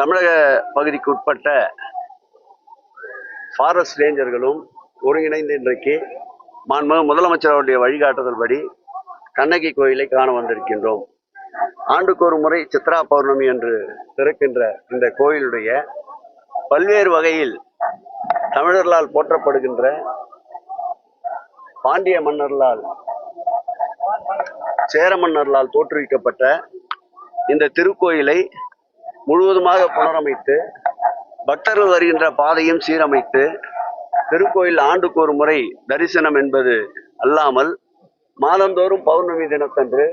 தமிழக பகுதிக்கு உட்பட்ட ஃபாரஸ்ட் ரேஞ்சர்களும் ஒருங்கிணைந்து இன்றைக்கு மாண்புமிகு முதலமைச்சர் அவருடைய வழிகாட்டுதல்படி கண்ணகி கோயிலை காண வந்திருக்கின்றோம். ஆண்டுக்கு ஒரு முறை சித்ரா பௌர்ணமி என்று திறக்கின்ற இந்த கோயிலுடைய பல்வேறு வகையில் தமிழர்களால் போற்றப்படுகின்ற பாண்டிய மன்னர்களால் சேர மன்னர்களால் தோற்றுவிக்கப்பட்ட இந்த திருக்கோயிலை முழுவதுமாக புனரமைத்து பக்தர்கள் வருகின்ற பாதையும் சீரமைத்து திருக்கோயில் ஆண்டுக்கு ஒரு முறை தரிசனம் என்பது அல்லாமல் மாதந்தோறும் பௌர்ணமி தினத்தன்று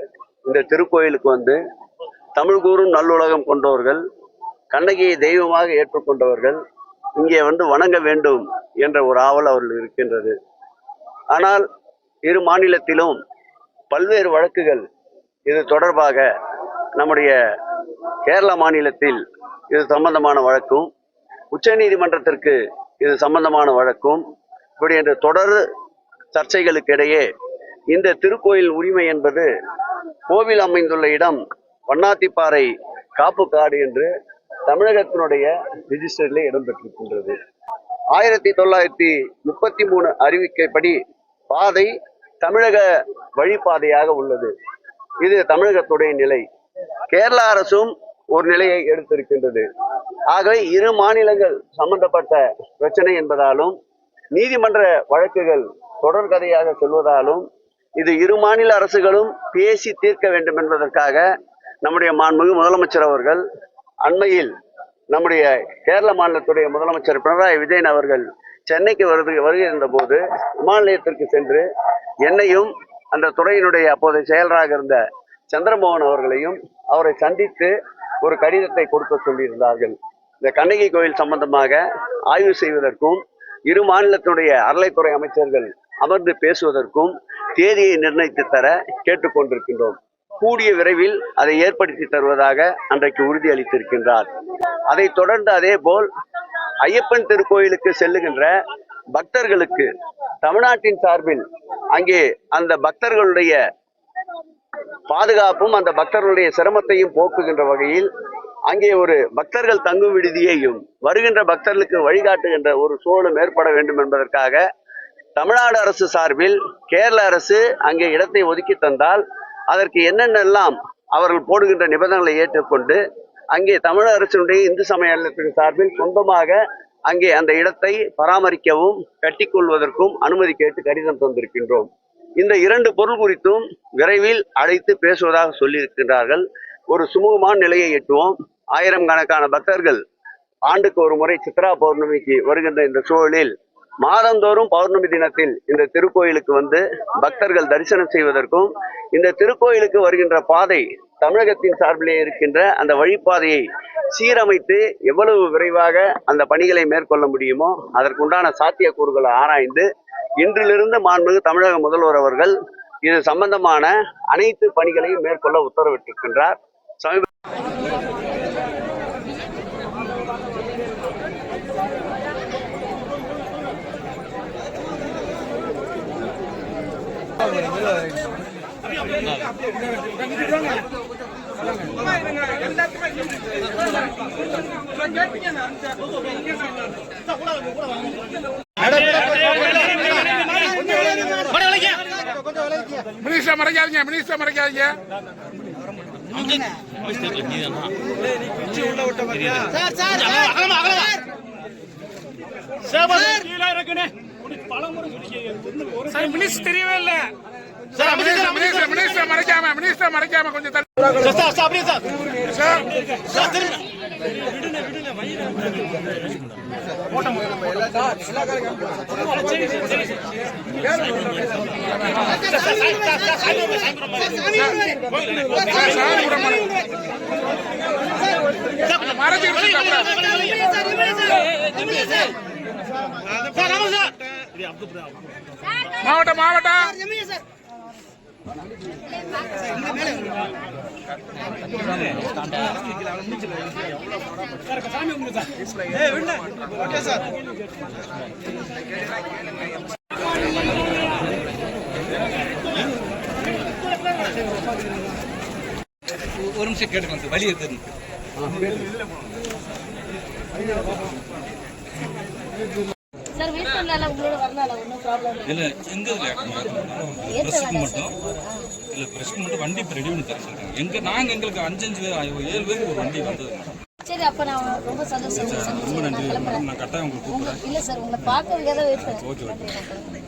இந்த திருக்கோயிலுக்கு வந்து தமிழ் கூறும் நல்லுலகம் கொண்டவர்கள் கண்ணகியை தெய்வமாக ஏற்றுக்கொண்டவர்கள் இங்கே வந்து வணங்க வேண்டும் என்ற ஒரு ஆவல் அவர்கள் இருக்கின்றது. ஆனால் இரு மாநிலத்திலும் பல்வேறு வழக்குகள் இது தொடர்பாக நம்முடைய கேரள மாநிலத்தில் இது சம்பந்தமான வழக்கும் உச்சநீதிமன்றத்திற்கு இது சம்பந்தமான வழக்கும். இப்படி என்ற தொடர் சர்ச்சைகளுக்கு இடையே இந்த திருக்கோயில் உரிமை என்பது கோவில் அமைந்துள்ள இடம் வண்ணாத்திப்பாறை காப்பு காடு என்று தமிழகத்தினுடைய ரிஜிஸ்டரில் இடம்பெற்றிருக்கின்றது. ஆயிரத்தி தொள்ளாயிரத்தி முப்பத்தி மூணு அறிவிக்கைப்படி பாதை தமிழக வழிபாதையாக உள்ளது. இது தமிழகத்துடைய நிலை. கேரள அரசும் ஒரு நிலையை எடுத்திருக்கின்றது. ஆகவே இரு மாநிலங்கள் சம்பந்தப்பட்ட பிரச்சனை என்பதாலும் நீதிமன்ற வழக்குகள் தொடர்கதையாக சொல்வதாலும் இது இரு மாநில அரசுகளும் பேசி தீர்க்க வேண்டும் என்பதற்காக நம்முடைய மாண்புமிகு முதலமைச்சர் அவர்கள் அண்மையில் நம்முடைய கேரள மாநிலத்துடைய முதலமைச்சர் பினராயி விஜயன் அவர்கள் சென்னைக்கு வருது வருகின்ற போது விமான நிலையத்திற்கு சென்று என்னையும் அந்த துறையினுடைய அப்போதைய செயலராக இருந்த சந்திரமோகன் அவர்களையும் அவரை சந்தித்து ஒரு கடிதத்தை கொடுக்க சொல்லியிருந்தார்கள். இந்த கண்ணகி கோயில் சம்பந்தமாக ஆய்வு செய்வதற்கும் இரு மாநிலத்தினுடைய அறளைத்துறை அமைச்சர்கள் அமர்ந்து பேசுவதற்கும் தேதியை நிர்ணயித்து தர கேட்டுக்கொண்டிருக்கின்றோம். கூடிய விரைவில் அதை ஏற்படுத்தி தருவதாக அன்றைக்கு உறுதி அளித்திருக்கின்றார் அதைத் தொடர்ந்து அதே போல் ஐயப்பன் திருக்கோயிலுக்கு செல்லுகின்ற பக்தர்களுக்கு தமிழ்நாட்டின் சார்பில் அங்கே அந்த பக்தர்களுடைய பாதுகாப்பும் அந்த பக்தர்களுடைய சிரமத்தையும் போக்குகின்ற வகையில் அங்கே ஒரு பக்தர்கள் தங்கும் விடுதியையும் வருகின்ற பக்தர்களுக்கு வழிகாட்டுகின்ற ஒரு சூழலும் ஏற்பட வேண்டும் என்பதற்காக தமிழ்நாடு அரசு சார்பில் கேரள அரசு அங்கே இடத்தை ஒதுக்கி தந்தால் அதற்கு என்னென்னலாம் அவர்கள் போடுகின்ற நிபந்தனைகளை ஏற்றுக்கொண்டு அங்கே தமிழக அரசினுடைய இந்து சமய சார்பில் சொந்தமாக அங்கே அந்த இடத்தை பராமரிக்கவும் கட்டிக்கொள்வதற்கும் அனுமதி கேட்டு கடிதம் தந்திருக்கின்றோம். இந்த இரண்டு பொருள் குறித்தும் விரைவில் அழைத்து பேசுவதாக சொல்லியிருக்கின்றார்கள். ஒரு சுமூகமான நிலையை எட்டுவோம். ஆயிரம் கணக்கான பக்தர்கள் ஆண்டுக்கு ஒரு முறை சித்ரா பௌர்ணமிக்கு வருகின்ற இந்த சூழலில் மாதந்தோறும் பௌர்ணமி தினத்தில் இந்த திருக்கோயிலுக்கு வந்து பக்தர்கள் தரிசனம் செய்வதற்கும் இந்த திருக்கோயிலுக்கு வருகின்ற பாதை தமிழகத்தின் சார்பிலே இருக்கின்ற அந்த வழிப்பாதையை சீரமைத்து எவ்வளவு விரைவாக அந்த பணிகளை மேற்கொள்ள முடியுமோ அதற்குண்டான சாத்தியக்கூறுகளை ஆராய்ந்து இன்றிலிருந்து மாண்புமிகு தமிழக முதல்வர் அவர்கள் இது சம்பந்தமான அனைத்து பணிகளையும் மேற்கொள்ள உத்தரவிட்டிருக்கின்றார். சமீப மினிஸ்டர் மறைக்காதீங்க மினிஸ்டர் மறைக்காதீங்க. தெரியவே இல்ல. மினிஸ்டர் மறைக்காம மினிஸ்டர் மறைக்காம கொஞ்சம் மாவட்டம் மாவட்டம். ஒரு நிமிஷம் கேட்டுக்கலாம் sir Thank you. Sir wait பண்ணல உங்களோட வரலால ஒன்றும் ப்ராப்ளம் இல்லை. எங்க பிரஸ்க்கு மட்டும். இல்ல பிரஸ்க்கு மட்டும் வண்டி இப்ப ரெடி பண்ணி தர சொல்றாங்க. எங்க நாங்க எங்களுக்கு அஞ்சஞ்சு ஏழு பேருக்கு ஒரு வண்டி வந்தது. சரி அப்போ நான் ரொம்ப சந்தோஷம். ரொம்ப நன்றி. நான் கட்டாயம் உங்களுக்கு இல்லை சார் உங்களை பார்க்கறதுக்காக தான் வெயிட் நன்றி, நன்றி.